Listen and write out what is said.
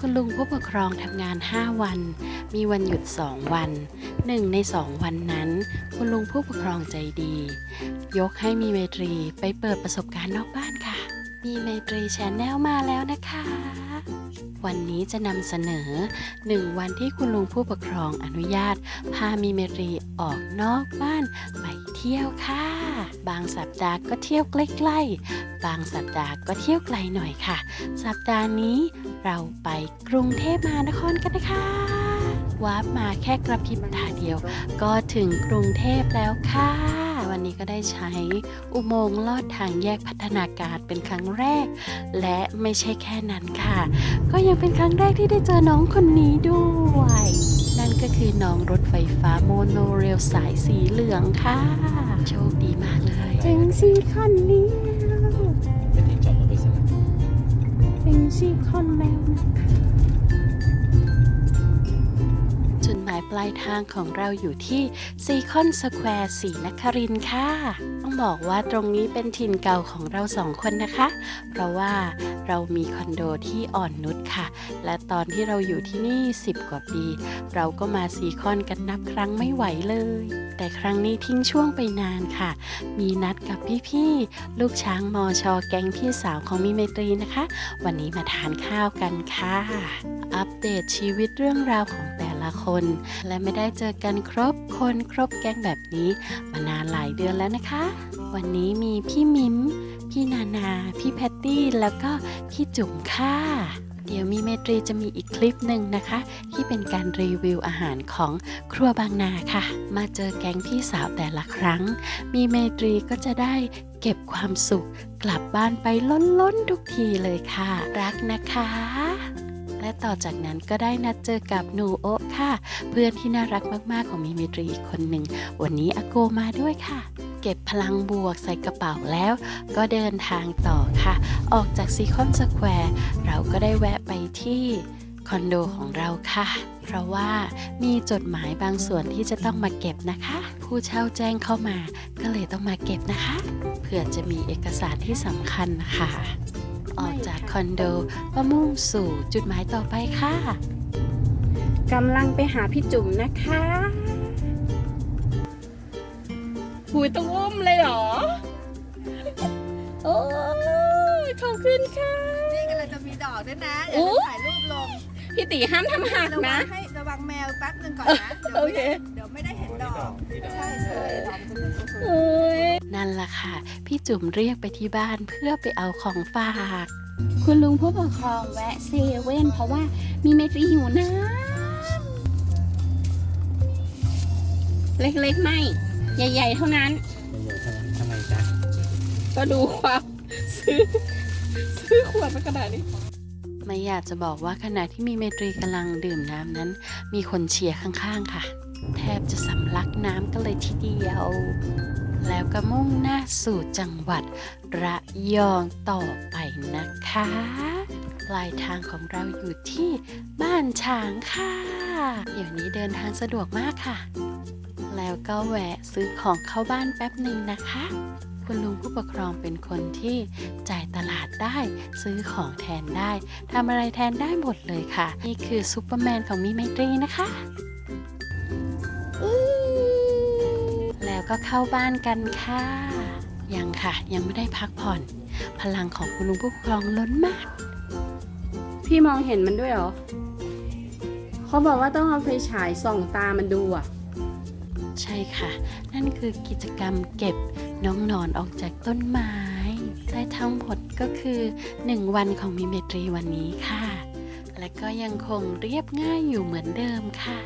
คุณลุงผู้ปกครองทำงาน 5 วัน มีวันหยุด 2 วัน หนึ่งใน 2 วันนั้น คุณลุงผู้ปกครองใจดี ยกให้มีเมตรีไปเปิดประสบการณ์นอกบ้านค่ะ มีเมตรีแชนแนลมาแล้วนะคะ วันนี้จะนำเสนอ 1 วันที่คุณลุงผู้ปกครองอนุญาต พามีเมตรีออกนอกบ้านไปเที่ยวค่ะ บางสัปดาห์ก็เที่ยวใกล้ๆ บางสัปดาห์ก็เที่ยวไกลหน่อยค่ะ สัปดาห์นี้เราไปกรุงเทพมหานครกันนะคะวาร์ปมาแค่กระพริบตาเดียว ก็ถึงกรุงเทพแล้วค่ะ ก็ได้ใช้อุโมงค์ลอดทางแยกพัฒนาการเป็นครั้งแรก และไม่ใช่แค่นั้นค่ะ ก็ยังเป็นครั้งแรกที่ได้เจอน้องคนนี้ด้วย นั่นก็คือน้องรถไฟฟ้าโมโนเรลสายสีเหลืองค่ะ โชคดีมากเลย ถึงสีคันนี้ ลายทางของเราอยู่ที่ซีคอนสแควร์ศรีนครินค่ะ ต้องบอกว่าตรงนี้เป็นถิ่นเก่าของเราสองคนนะคะ เพราะว่าเรามีคอนโดที่อ่อนนุชค่ะ และตอนที่เราอยู่ที่นี่ 10 กว่าปี เราก็มาซีคอนกันนับครั้งไม่ไหวเลย แต่ครั้งนี้ทิ้งช่วงไปนานค่ะ มีนัดกับพี่ๆ ลูกช้างมอชอแก๊งพี่สาวของมิเมตรีนะคะ วันนี้มาทานข้าวกันค่ะ อัปเดตชีวิตเรื่องราวของแต่ ละคน และไม่ได้เจอกันครบคนครบแก๊งแบบนี้มานานหลายเดือนแล้วนะคะ วันนี้มีพี่มิม พี่นานา พี่แพตตี้ แล้วก็พี่จุ๋มค่ะ เดี๋ยวมีเมตรีจะมีอีกคลิปหนึ่งนะคะ ที่เป็นการรีวิวอาหารของครัวบางนาค่ะ มาเจอแก๊งพี่สาวแต่ละครั้ง มีเมตรีก็จะได้เก็บความสุขกลับบ้านไปล้นๆทุกทีเลยค่ะ รักนะคะ และต่อจากนั้นก็ได้นัดเจอกับหนูโอค่ะ เพื่อนที่น่ารักมากๆของมีเมตรีอีกคนหนึ่ง วันนี้อาโกมาด้วยค่ะ เก็บพลังบวกใส่กระเป๋าแล้ว ก็เดินทางต่อค่ะ ออกจากซีคอนสแควร์เราก็ได้แวะไปที่คอนโดของเราค่ะ เพราะว่ามีจดหมายบางส่วนที่จะต้องมาเก็บนะคะ ผู้เช่าแจ้งเข้ามา ก็เลยต้องมาเก็บนะคะ เผื่อจะมีเอกสารที่สำคัญค่ะ ออกจากคอนโดก็มุ่งสู่จุดหมายต่อไปค่ะกำลังไปหาพี่จุ๋มนะคะหุยต้องอุ้มเลยเหรอ โอ้ยขอบคุณค่ะ นี่กำลังจะมีดอกด้วยนะโอ้เดี๋ยวจะถ่ายรูปลง พี่ตีห้ามทำหักระวันะงให้ระวังแมวแป๊บนึงก่อนนะ เดี๋ยวโอไม่เคได้เดี๋ยวไม่ได้เห็นดอกนี่ดอกใช่ใช่ดอกมันจะเป็นสวย โอ้ยนั่นล่ะค่ะ พี่จุ๋มเรียกไปที่บ้านเพื่อไปเอาของฝาก คุณลุงผู้ปกครองแวะเซเว่นเพราะว่ามีเมตรีหิวน้ำเล็กๆ ไม่ ใหญ่ๆเท่านั้นไม่เยอะเท่านั้น ทำไมจ๊ะ ก็ดูความซื้อ ซื้อขวดมากระดาษนี้ไม่อยากจะบอกว่าขณะที่มีเมตรีกำลังดื่มน้ำนั้น มีคนเชียร์ข้างๆค่ะ แทบจะสำลักน้ำกันเลยทีเดียว แล้วก็มุ่งหน้าสู่จังหวัดระยองต่อไปนะคะ ปลายทางของเราอยู่ที่บ้านฉางค่ะ เดี๋ยวนี้เดินทางสะดวกมากค่ะ แล้วก็แวะซื้อของเข้าบ้านแป๊บหนึ่งนะคะ คุณลุงผู้ปกครองเป็นคนที่จ่ายตลาดได้ ซื้อของแทนได้ทำอะไรแทนได้หมดเลยค่ะ นี่คือซูเปอร์แมนของมีไมตรีนะคะ ก็เข้าบ้านกันค่ะ ยังค่ะ ยังไม่ได้พักผ่อน พลังของคุณลุงผู้ปกครองล้นมาก พี่มองเห็นมันด้วยเหรอ เขาบอกว่าต้องเอาไฟฉายส่องตามันดูอะ ใช่ค่ะ นั่นคือกิจกรรมเก็บน้องหนอนออกจากต้นไม้และทั้งหมดก็คือ 1 วันของมิเมตรีวันนี้ค่ะ และก็ยังคงเรียบง่ายอยู่เหมือนเดิมค่ะ